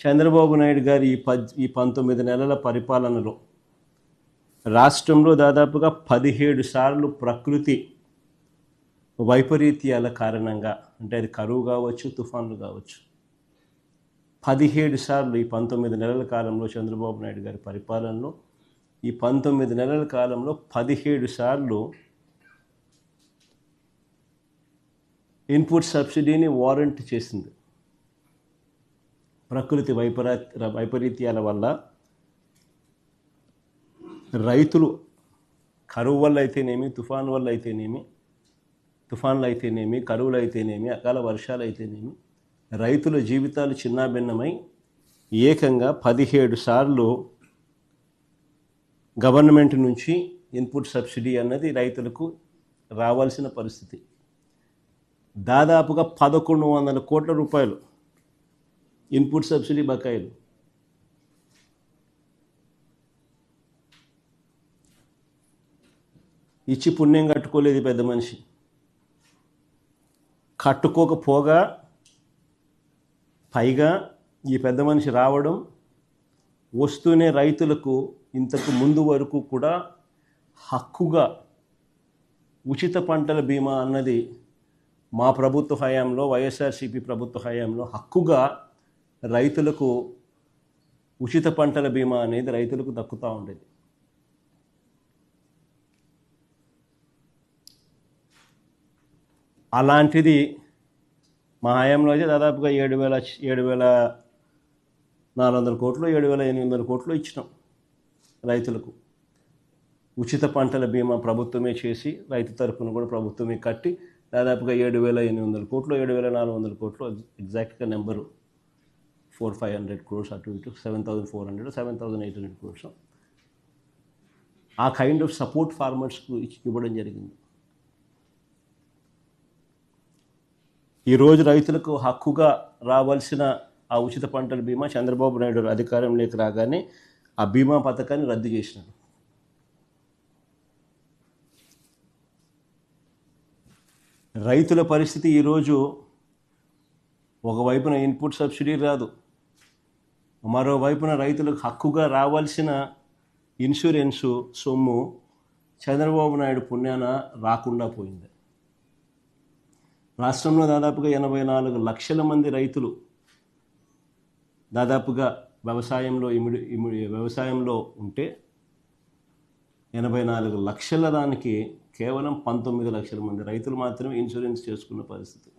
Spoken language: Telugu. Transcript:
చంద్రబాబు నాయుడు గారి ఈ పద్ ఈ పంతొమ్మిది నెలల పరిపాలనలో రాష్ట్రంలో దాదాపుగా పదిహేడు సార్లు ప్రకృతి వైపరీత్యాల కారణంగా అంటే అది కరువు కావచ్చు తుఫాన్లు కావచ్చు పదిహేడు సార్లు ఈ పంతొమ్మిది నెలల కాలంలో చంద్రబాబు నాయుడు గారి పరిపాలనలో ఈ పంతొమ్మిది నెలల కాలంలో పదిహేడు సార్లు ఇన్పుట్ సబ్సిడీని వారంట్ చేసింది. ప్రకృతి వైపరా వైపరీత్యాల వల్ల రైతులు కరువు వల్ల అయితేనేమి తుఫాను వల్ల అయితేనేమి తుఫాన్లు అయితేనేమి కరువులు అయితేనేమి అకాల వర్షాలు అయితేనేమి రైతుల జీవితాలు చిన్నాభిన్నమై ఏకంగా పదిహేడు సార్లు గవర్నమెంట్ నుంచి ఇన్పుట్ సబ్సిడీ అన్నది రైతులకు రావాల్సిన పరిస్థితి. దాదాపుగా పదకొండు వందల కోట్ల రూపాయలు ఇన్పుట్ సబ్సిడీ బకాయిలు ఇచ్చి పుణ్యం కట్టుకోలేదు పెద్ద మనిషి కట్టుకోకపోగా పైగా ఈ పెద్ద మనిషి రావడం వస్తూనే రైతులకు ఇంతకు ముందు వరకు కూడా హక్కుగా ఉచిత పంటల బీమా అన్నది మా ప్రభుత్వ హయాంలో వైఎస్ఆర్సీపీ ప్రభుత్వ హయాంలో హక్కుగా రైతులకు ఉచిత పంటల బీమా అనేది రైతులకు దక్కుతూ ఉండేది. అలాంటిది మా హయాంలో అయితే దాదాపుగా ఏడు వేల ఏడు వేల నాలుగు వందల కోట్లు ఏడు వేల ఎనిమిది వందల కోట్లు ఇచ్చినాం రైతులకు. ఉచిత పంటల బీమా ప్రభుత్వమే చేసి రైతు తరఫున కూడా ప్రభుత్వమే కట్టి దాదాపుగా ఏడు వేల ఎనిమిది వందల కోట్లు ఏడు వేల నాలుగు వందల కోట్లు ఎగ్జాక్ట్గా number four five hundred crores అటు ఇటు seven thousand four hundred seven thousand eight hundred crores. ఆ కైండ్ ఆఫ్ సపోర్ట్ ఫార్మర్స్కు ఇవ్వడం జరిగింది. ఈరోజు రైతులకు హక్కుగా రావాల్సిన ఆ ఉచిత పంటల బీమా చంద్రబాబు నాయుడు అధికారంలోకి రాగానే ఆ బీమా పథకాన్ని రద్దు చేసినారు రైతుల పరిస్థితి ఈరోజు ఒకవైపున ఇన్పుట్ సబ్సిడీ రాదు. మరోవైపున రైతులకు హక్కుగా రావాల్సిన ఇన్సూరెన్సు సొమ్ము చంద్రబాబు నాయుడు పుణ్యాన రాకుండా పోయింది. రాష్ట్రంలో దాదాపుగా ఎనభై నాలుగు లక్షల మంది రైతులు దాదాపుగా వ్యవసాయంలో ఇమిడి ఇమిడి వ్యవసాయంలో ఉంటే ఎనభై నాలుగు లక్షల దానికి కేవలం పంతొమ్మిది లక్షల మంది రైతులు మాత్రమే ఇన్సూరెన్స్ చేసుకున్న పరిస్థితి.